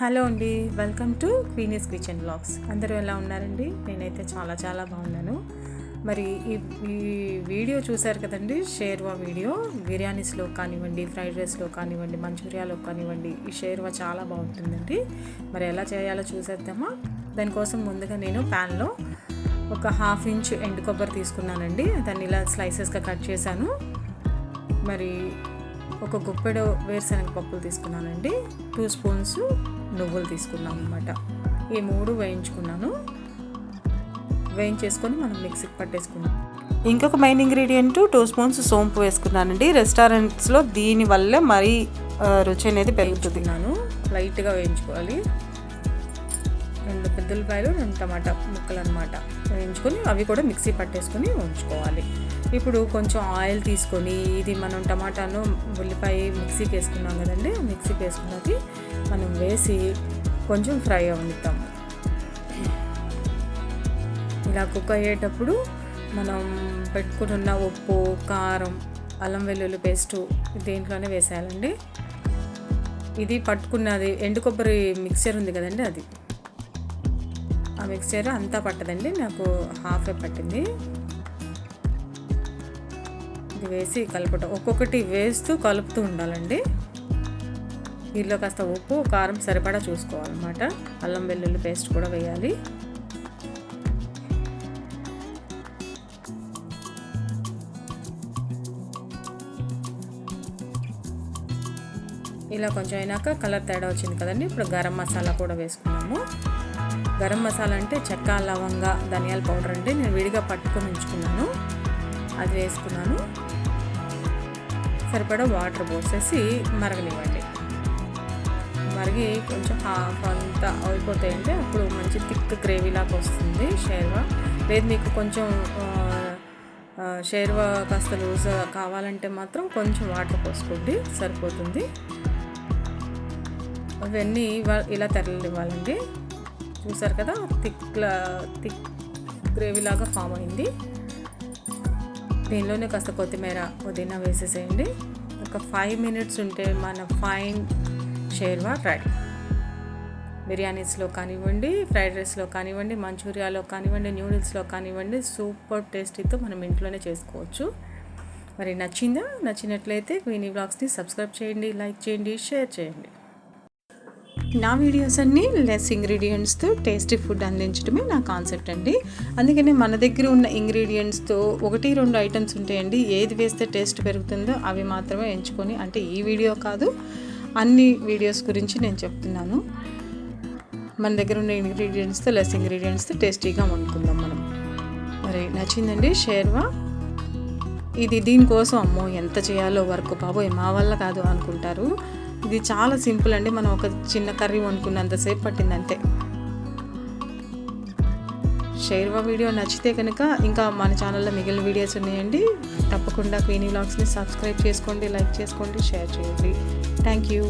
Hello అండి welcome to Queenie's kitchen blogs. అందరూ ఎలా ఉన్నారండి? నేనైతే చాలా చాలా బాగున్నాను. మరి ఈ ఈ వీడియో చూశారు కదండి? షేర్వా వీడియో. బిర్యానీస్లో కానివ్వండి ఫ్రైడ్ రైస్లో కానివ్వండి మంచూరియాలో కానివ్వండి ఈ షేర్వా చాలా బాగుంటుందండి. మరి ఎలా చేయాలో చూసేద్దామా? దానికోసం ముందుగా నేను ప్యాన్లో ఒక హాఫ్ ఇంచ్ ఎండు కొబ్బరి తీసుకున్నానండి. దాన్ని ఇలా స్లైసెస్గా కట్ చేశాను. మరి ఒక గుప్పెడు వేరుశనగ పప్పులు తీసుకున్నానండి. టూ స్పూన్స్ నువ్వులు తీసుకున్నాను అనమాట ఈ మూడు వేయించుకున్నాను. వేయించేసుకొని మనం మిక్సీకి పట్టేసుకున్నాం ఇంకొక మెయిన్ ఇంగ్రీడియంట్ టూ స్పూన్స్ సోంపు వేసుకున్నానండి. రెస్టారెంట్స్లో దీనివల్ల మరీ రుచి అనేది పెరుగుతుంది. నేను లైట్గా వేయించుకోవాలి. రెండు పెద్దలపాయలు రెండు టమాటా ముక్కలు అనమాట వేయించుకొని అవి కూడా మిక్సీ పట్టేసుకొని ఉంచుకోవాలి. ఇప్పుడు కొంచెం ఆయిల్ తీసుకొని ఇది మనం టమాటాను ఉల్లిపాయ మిక్సీకి వేసుకున్నాం కదండి మిక్సీకి వేసుకున్నది మనం వేసి కొంచెం ఫ్రై అవుతాం ఇలా కుక్ అయ్యేటప్పుడు మనం పెట్టుకుంటున్న ఉప్పు కారం అల్లం వెల్లుల్లి పేస్టు దేంట్లోనే వేసేయాలండి. ఇది పట్టుకున్నది ఎండు కొబ్బరి మిక్చర్ ఉంది కదండి అది. ఆ మిక్చర్ అంతా పట్టదండి నాకు హాఫే పట్టింది. ఇది వేసి కలపటం ఒక్కొక్కటి వేస్తూ కలుపుతూ ఉండాలండి. దీనిలో కాస్త ఉప్పు కారం సరిపడా చూసుకోవాలన్నమాట. అల్లం వెల్లుల్లి పేస్ట్ కూడా వేయాలి. ఇలా కొంచెం అయినాక కలర్ తేడా వచ్చింది కదండి. ఇప్పుడు గరం మసాలా కూడా వేసుకున్నాము. గరం మసాలా అంటే చెక్క లవంగ ధనియాల పౌడర్ అంటే నేను విడిగా పట్టుకొని ఉంచుకున్నాను. అది వేసుకున్నాను. సరిపడా వాటర్ పోసేసి మరగనివ్వండి. మరిగి కొంచెం హాఫ్ అంతా అయిపోతాయంటే అప్పుడు మంచి థిక్ గ్రేవీ లాగా వస్తుంది షేర్వా. లేదు మీకు కొంచెం షేర్వా కాస్త లూజ్ కావాలంటే మాత్రం కొంచెం వాటర్ పోసుకోండి. సరిపోతుంది. అవన్నీ ఇలా తెరలివ్వాలండి చూసారు కదా థిక్ థిక్ గ్రేవీ లాగా ఫామ్ అయింది. దీనిలోనే కాస్త కొత్తిమీర పుదీనా వేసేసేయండి. ఒక ఫైవ్ మినిట్స్ ఉంటే మన ఫైన్ షేర్వా రెడీ బిర్యానీస్లో కానివ్వండి ఫ్రైడ్ రైస్లో కానివ్వండి మంచూరియాలో కానివ్వండి న్యూడిల్స్లో కానివ్వండి సూపర్ టేస్టీతో మనం ఇంట్లోనే చేసుకోవచ్చు. మరి నచ్చిందా? నచ్చినట్లయితే క్వీనీ బ్లాగ్స్ని సబ్స్క్రైబ్ చేయండి లైక్ చేయండి షేర్ చేయండి. నా వీడియోస్ అన్నీ లెస్ ఇంగ్రీడియంట్స్తో టేస్టీ ఫుడ్ అందించడమే నా కాన్సెప్ట్ అండి. అందుకని మన దగ్గర ఉన్న ఇంగ్రీడియంట్స్తో ఒకటి రెండు ఐటమ్స్ ఉంటాయండి. ఏది వేస్తే టేస్ట్ పెరుగుతుందో అవి మాత్రమే ఎంచుకొని అంటే ఈ వీడియో కాదు అన్ని వీడియోస్ గురించి నేను చెప్తున్నాను. మన దగ్గర ఉన్న ఇంగ్రీడియంట్స్తో లెస్ ఇంగ్రీడియంట్స్తో టేస్టీగా వండుకుందాం మనం. మరి నచ్చిందండి? షేర్వా ఇది దీనికోసం అమ్మో ఎంత చేయాలో వర్క్ బాబోయ్ మా వల్ల కాదు అనుకుంటారు. ఇది చాలా సింపుల్ అండి. మనం ఒక చిన్న కర్రీ వండుకున్నంతసేపు పట్టింది అంతే షేర్వా వీడియో నచ్చితే కనుక ఇంకా మన ఛానల్లో మిగిలిన వీడియోస్ ఉన్నాయండి. తప్పకుండా క్వీనీ వ్లాగ్స్ని సబ్స్క్రైబ్ చేసుకోండి లైక్ చేసుకోండి షేర్ చేయండి. Thank you